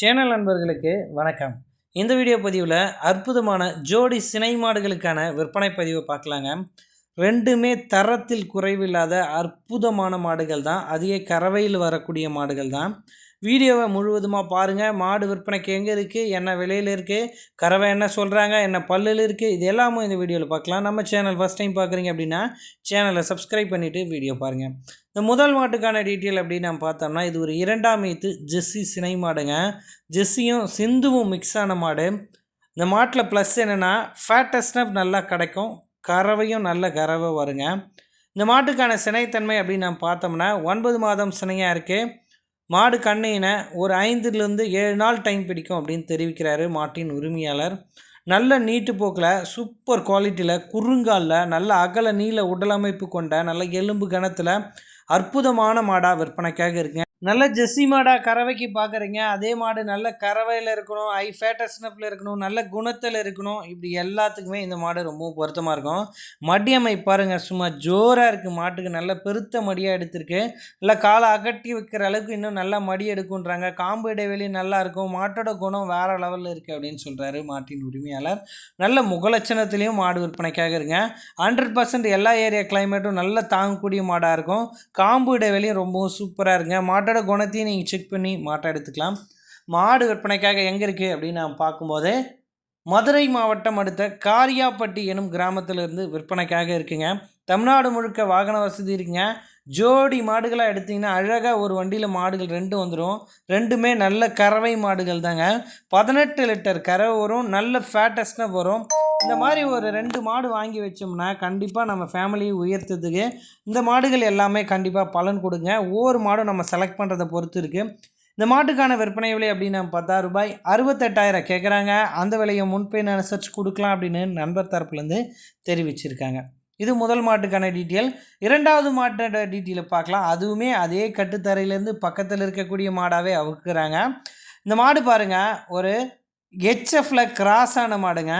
Channel நண்பர்களுக்கு வணக்கம். இந்த வீடியோ பதிவில் அற்புதமான ஜோடி சினை மாடுகளுக்கான விற்பனை பதிவை பார்க்கலாங்க. ரெண்டுமே தரத்தில் குறைவில்லாத அற்புதமான மாடுகள் தான் அதிக கறவையில் வரக்கூடிய மாடுகள் தான் வீடியோவை முழுவதுமாக பாருங்கள் மாடு விற்பனைக்கு எங்கே இருக்குது என்ன விலையில் இருக்குது கறவை என்ன சொல்கிறாங்க என்ன பல்லில் இருக்குது இது எல்லாமும் இந்த வீடியோவில் பார்க்கலாம் நம்ம சேனல் ஃபஸ்ட் டைம் பார்க்குறீங்க அப்படின்னா சேனலை சப்ஸ்கிரைப் பண்ணிவிட்டு வீடியோ பாருங்கள் இந்த முதல் மாட்டுக்கான டீட்டெயில் அப்படின்னு நம்ம பார்த்தோம்னா இது ஒரு இரண்டாம் ஈத்து ஜெஸ்ஸி சினை மாடுங்க. ஜெஸ்ஸியும் சிந்துவும் மிக்ஸ் ஆன மாடு. இந்த மாட்டில் ப்ளஸ் என்னென்னா ஃபேட்டஸ்னப் நல்லா கிடைக்கும். கறவையும் நல்ல கறவை வருங்க. இந்த மாட்டுக்கான சினைத்தன்மை அப்படின்னு நம்ம பார்த்தோம்னா ஒன்பது மாதம் சினையாக இருக்குது மாடு கண்ணையினை ஒரு ஐந்துலேருந்து ஏழு நாள் டைம் பிடிக்கும் அப்படின்னு தெரிவிக்கிறாரு மாட்டின் உரிமையாளர். நல்ல நீட்டு போக்கில் சூப்பர் குவாலிட்டியில் குறுங்காலில் நல்ல அகல நீள உடலமைப்பு கொண்ட நல்ல எலும்பு கணத்தில் அற்புதமான மாடாக விற்பனைக்காக இருக்குங்க நல்ல ஜெஸ்ஸி மாடாக கறவைக்கு பார்க்குறீங்க அதே மாடு நல்ல கறவையில் இருக்கணும் ஐ ஃபேட்டஸ்னப்பில் இருக்கணும் நல்ல குணத்தில் இருக்கணும். இப்படி எல்லாத்துக்குமே இந்த மாடு ரொம்ப பொருத்தமாக இருக்கும். மடியமை பாருங்கள் சும்மா ஜோராக இருக்குது மாட்டுக்கு. நல்ல பெருத்த மடியாக எடுத்திருக்கு. நல்லா காலை அகட்டி வைக்கிற அளவுக்கு இன்னும் நல்லா மடி எடுக்குன்றாங்க காம்பு இடைவெளி நல்லா இருக்கும். மாட்டோட குணம் வேறு லெவலில் இருக்குது அப்படின்னு சொல்கிறாரு மாட்டின் உரிமையாளர். நல்ல முகலட்சணத்துலேயும் மாடு விற்பனைக்காக இருங்க. ஹண்ட்ரட் பர்சன்ட் எல்லா ஏரியா கிளைமேட்டும் நல்ல தாங்கக்கூடிய மாடாக இருக்கும். காம்பு இடைவெளியும் ரொம்பவும் சூப்பராக இருக்குங்க மாட்டோட குணத்தையும் நீங்கள் செக் பண்ணி மாட்டை எடுத்துக்கலாம். மாடு விற்பனைக்காக எங்கே இருக்குது அப்படின்னு நான் பார்க்கும்போது மதுரை மாவட்டம் அடுத்த காரியாப்பட்டி எனும் கிராமத்திலிருந்து விற்பனைக்காக இருக்குங்க. தமிழ்நாடு முழுக்க வாகன வசதி இருக்குங்க. ஜோடி மாடுகளாக எடுத்திங்கன்னா அழகாக ஒரு வண்டியில் மாடுகள் ரெண்டு வந்துடும் ரெண்டுமே நல்ல கறவை மாடுகள் தாங்க பதினெட்டு லிட்டர் கறவை வரும். நல்ல ஃபேட்டஸ்டாக வரும். இந்த மாதிரி ஒரு ரெண்டு மாடு வாங்கி வச்சோம்னா கண்டிப்பாக நம்ம ஃபேமிலியை உயர்த்ததுக்கு இந்த மாடுகள் எல்லாமே கண்டிப்பாக பலன் கொடுங்க. ஒவ்வொரு மாடும் நம்ம செலக்ட் பண்ணுறதை பொறுத்து இருக்குது இந்த மாட்டுக்கான விற்பனை விலை அப்படின்னு நம்ம பார்த்தா ரூபாய். அறுபத்தெட்டாயிரம் கேட்குறாங்க அந்த விலையை முன்பே அனுசரித்து கொடுக்கலாம் அப்படின்னு நண்பர் தரப்புலேருந்து தெரிவிச்சிருக்காங்க. இது முதல் மாட்டுக்கான டீட்டெயில் இரண்டாவது மாட்டோட டீட்டெயிலை பார்க்கலாம். அதுவுமே அதே கட்டுத்தரையிலேருந்து பக்கத்தில் இருக்கக்கூடிய மாடாகவே அவுக்குறாங்க. இந்த மாடு பாருங்கள் ஒரு ஹெச்எஃப்ல கிராஸ் ஆன மாடுங்க.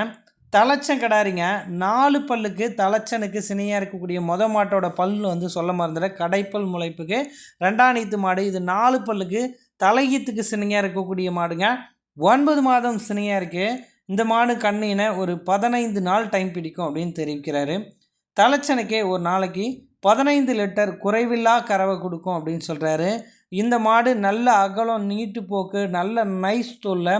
தலைச்சன் கிடாரிங்க. நாலு பல்லுக்கு தலைச்சனுக்கு சினையாக இருக்கக்கூடிய மொத மாட்டோட பல் வந்து சொல்ல மறந்துட. கடைப்பல் முளைப்புக்கு ரெண்டாம் நீத்து மாடு. இது நாலு பல்லுக்கு தலையீத்துக்கு சினையாக இருக்கக்கூடிய மாடுங்க. ஒன்பது மாதம் சினையாக இருக்குது இந்த மாடு கண்ணின ஒரு பதினைந்து நாள் டைம் பிடிக்கும் அப்படின்னு தெரிவிக்கிறாரு. தலைச்சனுக்கே ஒரு நாளைக்கு பதினைந்து லிட்டர் குறைவில்லா கறவை கொடுக்கும் அப்படின்னு சொல்கிறாரு இந்த மாடு நல்ல அகலம் நீட்டு போக்கு நல்ல நைஸ் தொல்லை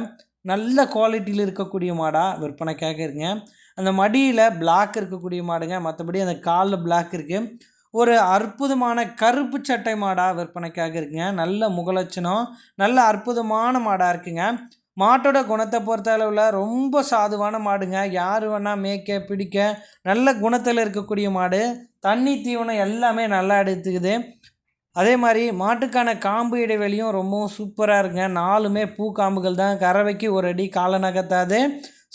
நல்ல குவாலிட்டியில் இருக்கக்கூடிய மாடாக விற்பனைக்காக இருக்குங்க. அந்த மடியில் பிளாக் இருக்கக்கூடிய மாடுங்க. மற்றபடி அந்த காலில் பிளாக் இருக்குது ஒரு அற்புதமான கருப்பு சட்டை மாடாக விற்பனைக்காக இருக்குங்க. நல்ல முகலட்சணம் நல்ல அற்புதமான மாடாக இருக்குங்க. மாட்டோட குணத்தை பொறுத்த அளவில் ரொம்ப சாதுவான மாடுங்க. யார் வேணால் மேய்க்க பிடிக்க நல்ல குணத்தில் இருக்கக்கூடிய மாடு. தண்ணி தீவனம் எல்லாமே நல்லா எடுத்துக்குது. அதே மாதிரி மாட்டுக்கான காம்பு இடைவெளியும் ரொம்பவும் சூப்பராக இருக்குங்க. நாலுமே பூ காம்புகள் தான். கறவைக்கு ஒரு அடி காலை நகர்த்தாது.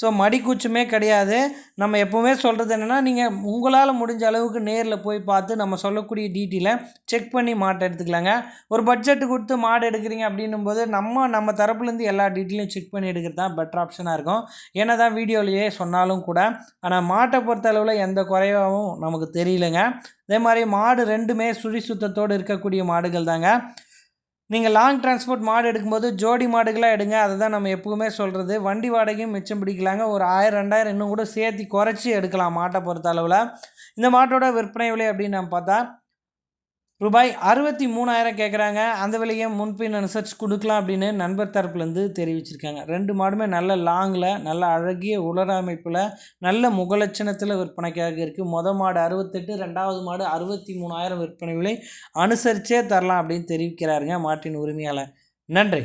ஸோ மடிக்கூச்சுமே கிடையாது. நம்ம எப்போவுமே சொல்கிறது என்னென்னா நீங்கள் உங்களால் முடிஞ்ச அளவுக்கு நேரில் போய் பார்த்து நம்ம சொல்லக்கூடிய டீட்டெயிலை செக் பண்ணி மாட்டை எடுத்துக்கலாங்க. ஒரு பட்ஜெட்டு கொடுத்து மாடு எடுக்கிறீங்க அப்படின்னும் போது நம்ம நம்ம தரப்புலேருந்து எல்லா டீட்டெயிலையும் செக் பண்ணி எடுக்கிறது தான் பெட்டர் ஆப்ஷனாக இருக்கும். என்ன தான் வீடியோலையே சொன்னாலும் கூட ஆனால் மாட்டை பொறுத்த அளவில் எந்த குறைவாகவும் நமக்கு தெரியலங்க. அதே மாதிரி மாடு ரெண்டுமே சுழி சுத்தத்தோடு இருக்கக்கூடிய மாடுகள் தாங்க நீங்கள் லாங் டிரான்ஸ்போர்ட் மாடு எடுக்கும்போது ஜோடி மாடுகளாக எடுங்க அதை தான் நம்ம எப்பவுமே சொல்கிறது வண்டி வாடகையும் மிச்சம் பிடிக்கலாங்க. ஒரு ஆயிரம் ரெண்டாயிரம் இன்னும் கூட சேர்த்து குறைச்சி எடுக்கலாம் மாட்டை பொறுத்த அளவில். இந்த மாட்டோட விற்பனை விலை அப்படின்னு நம்ம பார்த்தா ரூபாய் அறுபத்தி மூணாயிரம் கேட்குறாங்க அந்த விலையை முன்பின் அனுசரித்து கொடுக்கலாம் அப்படின்னு நண்பர் தரப்புலேருந்து தெரிவிச்சிருக்காங்க. ரெண்டு மாடுமே நல்ல லாங்கில் நல்ல அழகிய உலர அமைப்பில் நல்ல முகலட்சணத்தில் விற்பனைக்காக இருக்குது மொதல் மாடு அறுபத்தெட்டு ரெண்டாவது மாடு அறுபத்தி மூணாயிரம் விற்பனை விலை. அனுசரித்தே தரலாம் அப்படின்னு தெரிவிக்கிறாருங்க மாட்டின் உரிமையாளர். நன்றி.